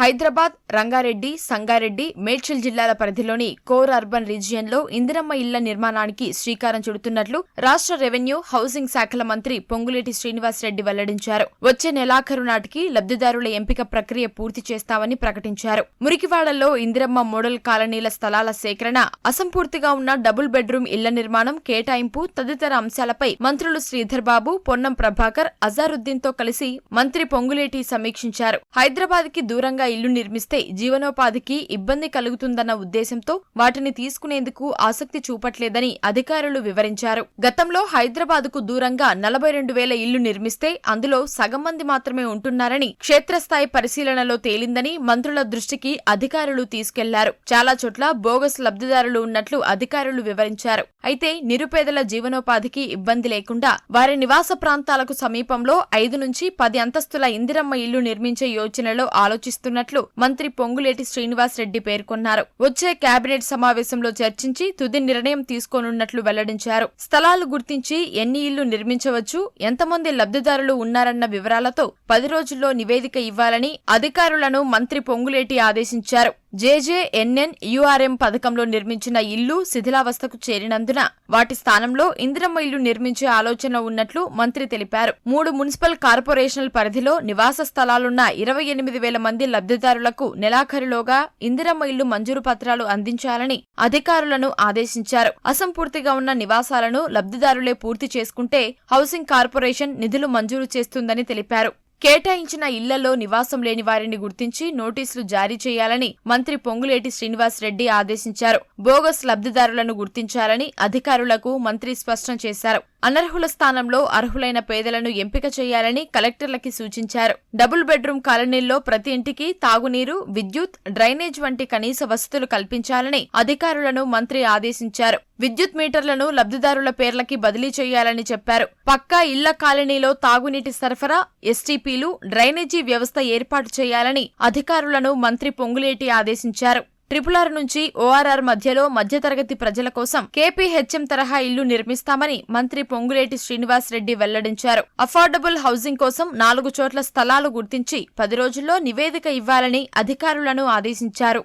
హైదరాబాద్ రంగారెడ్డి సంగారెడ్డి మేడ్చల్ జిల్లాల పరిధిలోని core urban రీజియన్లో Indiramma ఇళ్ళ నిర్మాణానికి శ్రీకారం చుడుతున్నట్లు రాష్ట్ర రెవెన్యూ హౌసింగ్ శాఖల మంత్రి పొంగులేటి శ్రీనివాసరెడ్డి వెల్లడించారు. వచ్చే నెలాఖరు నాటికి లబ్ధిదారుల ఎంపిక ప్రక్రియ పూర్తి చేస్తామని ప్రకటించారు. మురికివాడల్లో ఇందిరమ్మ మోడల్ కాలనీల స్థలాల సేకరణ అసంపూర్తిగా ఉన్న డబుల్ బెడ్రూమ్ ఇళ్ళ నిర్మాణం కేటాయింపు తదితర అంశాలపై మంత్రులు శ్రీధర్ బాబు పొన్నం ప్రభాకర్ అజారుద్దీన్తో కలిసి మంత్రి పొంగులేటి సమీక్షించారు. హైదరాబాద్కి దూరంగా ఇల్లు నిర్మిస్తే జీవనోపాధికి ఇబ్బంది కలుగుతుందన్న ఉద్దేశంతో వాటిని తీసుకునేందుకు ఆసక్తి చూపట్లేదని అధికారులు వివరించారు. గతంలో హైదరాబాద్కు దూరంగా నలభై రెండు వేల ఇల్లు నిర్మిస్తే అందులో సగం మంది మాత్రమే ఉంటున్నారని క్షేత్రస్థాయి పరిశీలనలో తేలిందని మంత్రుల దృష్టికి అధికారులు తీసుకెళ్ళారు. చాలా చోట్ల బోగస్ లబ్ధిదారులు ఉన్నట్లు అధికారులు వివరించారు. అయితే నిరుపేదల జీవనోపాధికి ఇబ్బంది లేకుండా వారి నివాస ప్రాంతాలకు సమీపంలో ఐదు నుంచి పది అంతస్తుల ఇందిరమ్మ ఇల్లు నిర్మించే యోచనలో చేస్తున్నట్లు మంత్రి పొంగులేటి శ్రీనివాస్ రెడ్డి పేర్కొన్నారు. వచ్చే కేబినెట్ సమావేశంలో చర్చించి తుది నిర్ణయం తీసుకోనున్నట్లు వెల్లడించారు. స్థలాలు గుర్తించి ఎన్ని ఇళ్ళు నిర్మించవచ్చు ఎంతమంది లబ్ధిదారులు ఉన్నారన్న వివరాలతో పది రోజుల్లో నివేదిక ఇవ్వాలని అధికారులను మంత్రి పొంగులేటి ఆదేశించారు. జేజేఎన్ఎన్ యుఆర్ఎం పథకంలో నిర్మించిన ఇల్లు శిథిలావస్థకు చేరినందున వాటి స్థానంలో ఇందిరమ్మ ఇల్లు నిర్మించే ఆలోచన ఉన్నట్లు మంత్రి తెలిపారు. మూడు మున్సిపల్ కార్పొరేషన్ల పరిధిలో నివాస స్థలాలున్న ఇరవై ఎనిమిది వేల మంది లబ్ధిదారులకు నెలాఖరులోగా ఇందిరమ్మ ఇల్లు మంజూరు పత్రాలు అందించాలని అధికారులను ఆదేశించారు. అసంపూర్తిగా ఉన్న నివాసాలను లబ్ధిదారులే పూర్తి చేసుకుంటే హౌసింగ్ కార్పొరేషన్ నిధులు మంజూరు చేస్తుందని తెలిపారు. కేటాయించిన ఇళ్ళలో నివాసం లేని వారిని గుర్తించి నోటీసులు జారీ చేయాలని మంత్రి పొంగులేటి శ్రీనివాస్ రెడ్డి ఆదేశించారు. బోగస్ లబ్ధిదారులను గుర్తించాలని అధికారులకు మంత్రి స్పష్టం చేశారు. అనర్హుల స్థానంలో అర్హులైన పేదలను ఎంపిక చేయాలని కలెక్టర్లకి సూచించారు. డబుల్ బెడ్రూమ్ కాలనీల్లో ప్రతి ఇంటికి తాగునీరు విద్యుత్ డ్రైనేజ్ వంటి కనీస వసతులు కల్పించాలని అధికారులను మంత్రి ఆదేశించారు. విద్యుత్ మీటర్లను లబ్ధిదారుల పేర్లకి బదిలీ చేయాలని చెప్పారు. పక్కా ఇళ్ళ కాలనీలో తాగునీటి సరఫరా ఎస్టీపీలు డ్రైనేజీ వ్యవస్థ ఏర్పాటు చేయాలని అధికారులను మంత్రి పొంగులేటి ఆదేశించారు. ట్రిపుల్ ఆర్ నుంచి ఓఆర్ఆర్ మధ్యలో మధ్యతరగతి ప్రజల కోసం కేపీహెచ్ఎం తరహా ఇల్లు నిర్మిస్తామని మంత్రి పొంగులేటి శ్రీనివాస్ రెడ్డి వెల్లడించారు. అఫోర్డబుల్ హౌసింగ్ కోసం నాలుగు చోట్ల స్థలాలు గుర్తించి పది రోజుల్లో నివేదిక ఇవ్వాలని అధికారులను ఆదేశించారు.